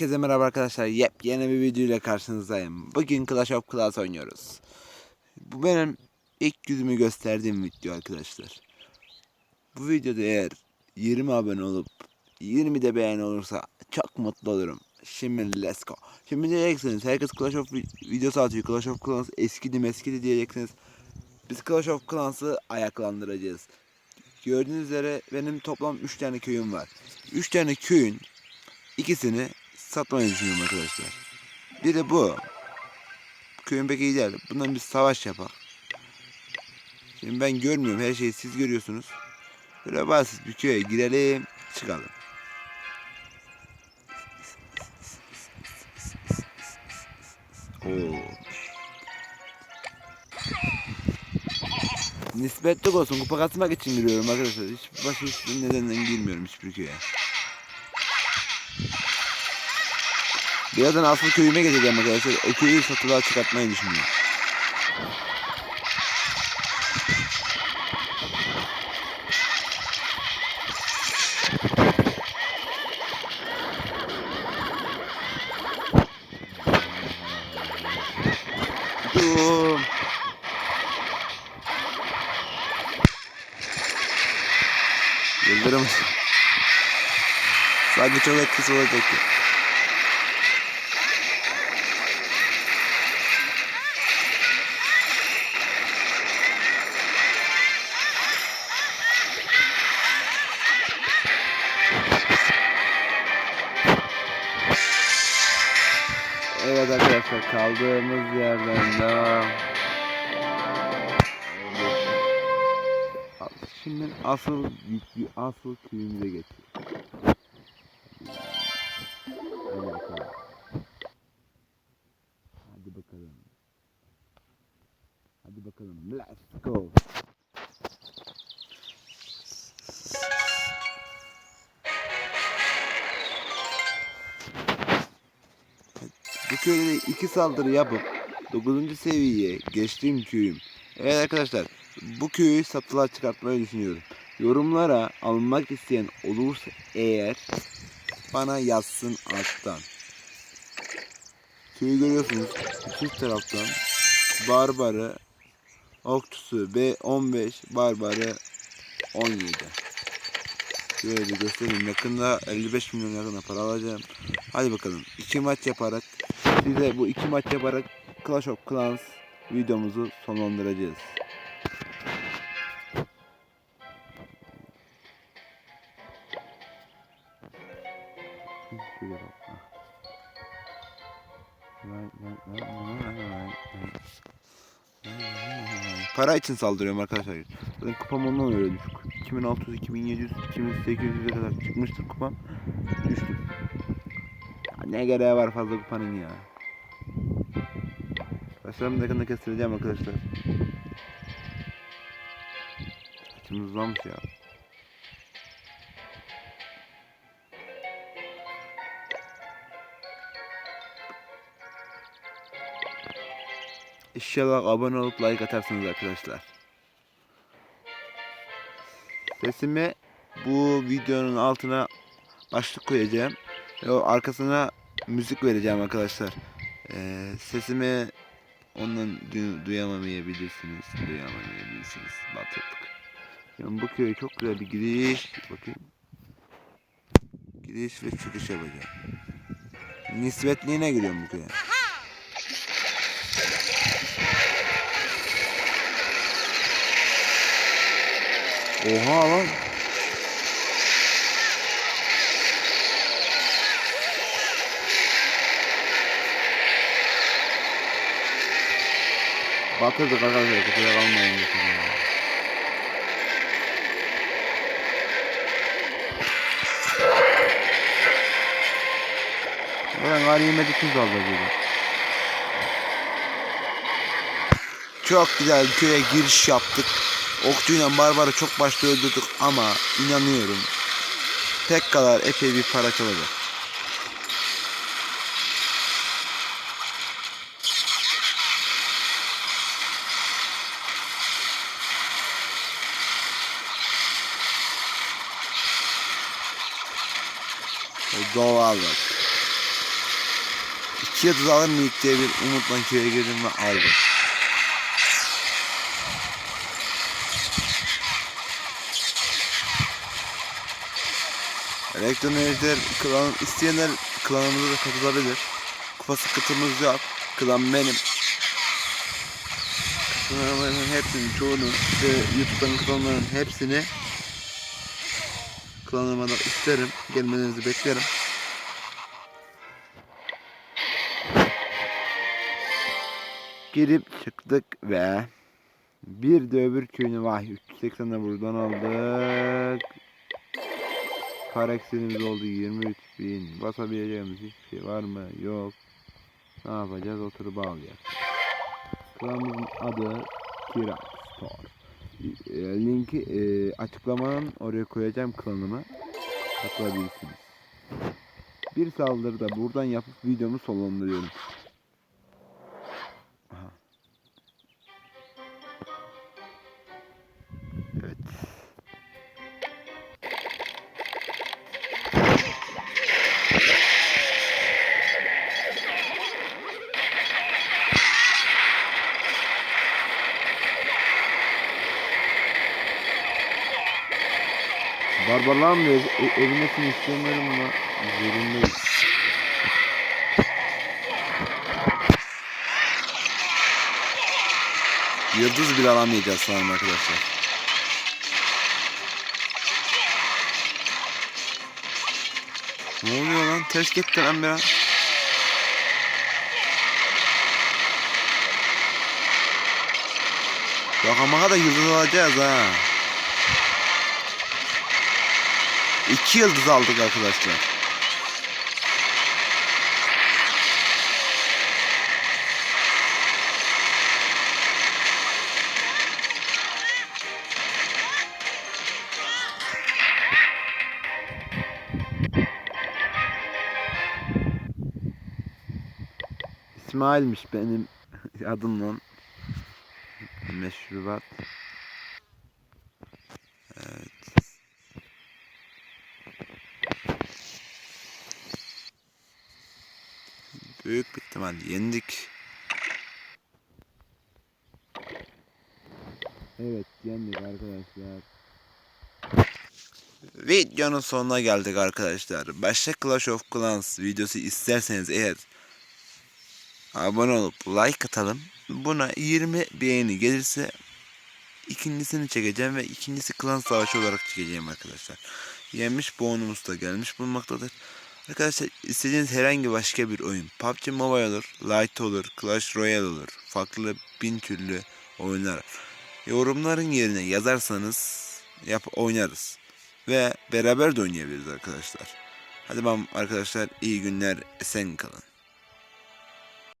Herkese merhaba arkadaşlar. Yepyeni bir video ile karşınızdayım. Bugün Clash of Clans oynuyoruz. Bu benim ilk yüzümü gösterdiğim video arkadaşlar. Bu videoda eğer 20 abone olup 20 de beğeni olursa çok mutlu olurum. Şimdi let's go. Şimdi diyeceksiniz herkes Clash of vi- videosu atıyor. Clash of Clans eskidi meskidi diyeceksiniz. Biz Clash of Clans'ı ayaklandıracağız. Gördüğünüz üzere benim toplam 3 tane köyüm var. 3 tane köyün İkisini satmayı düşünüyorum arkadaşlar. Biri bu. Köyün pek iyi değil. Bundan bir savaş yapak. Şimdi ben görmüyorum. Her şeyi siz görüyorsunuz. Böyle basit bir köye girelim. Çıkalım. Oo. Nispetlik olsun. Kupa katmak için giriyorum arkadaşlar. Hiç başka hiçbir nedenden girmiyorum hiçbir köye. Birazdan asıl köyüme geçeceğim arkadaşlar. O köyü satılığa çıkartmayı düşünüyorum. Dur. Yıldırım. Sanki çok etkisi olacak kaldığımız yerden devam. Şimdi asıl yüklü asıl köyümüze geçiyoruz. Hadi bakalım. Hadi bakalım. Hadi bakalım. Let's go. Köyde de iki saldırı yapıp 9. seviyeye geçtiğim köyüm. Evet arkadaşlar bu köyü satılığa çıkartmayı düşünüyorum. Yorumlara almak isteyen olursa eğer bana yazsın alttan. Köyü görüyorsunuz çift taraftan Barbarı Oktusu B15 Barbarı 17 Şöyle göstereyim yakında 55 milyon yakında para alacağım Hadi bakalım iki maç yaparak size bu iki maç yaparak Clash of Clans videomuzu sonlandıracağız. Para için saldırıyorum arkadaşlar. Zaten kupam ondan öyle düşük. 2600, 2700, 2800'e kadar çıkmıştır kupam. Düştüm. Ne gereği var fazla kupanın ya. Başlarımın yakında kestireceğim arkadaşlar. İçim uzanmış ya. İnşallah abone olup like atarsınız arkadaşlar. Sesimi bu videonun altına başlık koyacağım. Ve arkasına müzik vereceğim arkadaşlar. Ee, sesimi ondan du- duyamamayabilirsiniz. Duyamamayabilirsiniz. Batırdık. Şimdi bu köye çok güzel bir giriş. Bakayım. Giriş ve çıkış yapacağım. Nisbetliğine giriyorum bu köye. Oha lan. Batırdık arkadaşlar kusura kalmayın. Ben ganimeti tuz alacağım. Çok güzel köye giriş yaptık. Okçuyla barbarı çok başta öldürdük ama inanıyorum tek kadar epey bir para çalacak. Doğal bak. iki yıldız alır mıyım diye bir umutla köye girdim ve aldım. Elektron Ejder klan isteyenler klanımıza da katılabilir. Kupa sıkıntımız yok. Klan benim. Klanların hepsini, çoğunu ve YouTube'dan klanların hepsini klanıma da isterim. Gelmenizi beklerim. Girip çıktık ve bir de öbür köyüne vay 380 de buradan aldık. Karakterimiz oldu 23 bin. Basabileceğimiz hiçbir şey var mı? Yok. Ne yapacağız? Oturup ağlayacağız. Klanımızın adı Kira Store. Linki e, açıklamanın oraya koyacağım klanımı. Katılabilirsiniz. Bir saldırıda buradan yapıp videomu sonlandırıyorum. Barbarlar mı ev, e- evindesini istemiyorum ama zorundayız. Yıldız bile alamayacağız sanırım arkadaşlar. Ne oluyor lan? Ters gitti lan biraz. Bak ama da yıldız alacağız ha. İki yıldız aldık arkadaşlar. İsmail'miş benim adımla. Meşrubat. Büyük bir ihtimal yendik. Evet yendik arkadaşlar. Videonun sonuna geldik arkadaşlar. Başka Clash of Clans videosu isterseniz eğer abone olup like atalım. Buna 20 beğeni gelirse ikincisini çekeceğim ve ikincisi klan savaşı olarak çekeceğim arkadaşlar. Yenmiş bonumuz da gelmiş bulunmaktadır. Arkadaşlar istediğiniz herhangi başka bir oyun. PUBG Mobile olur, Light olur, Clash Royale olur. Farklı bin türlü oyunlar. Yorumların yerine yazarsanız yap oynarız. Ve beraber de oynayabiliriz arkadaşlar. Hadi ben arkadaşlar iyi günler esen kalın.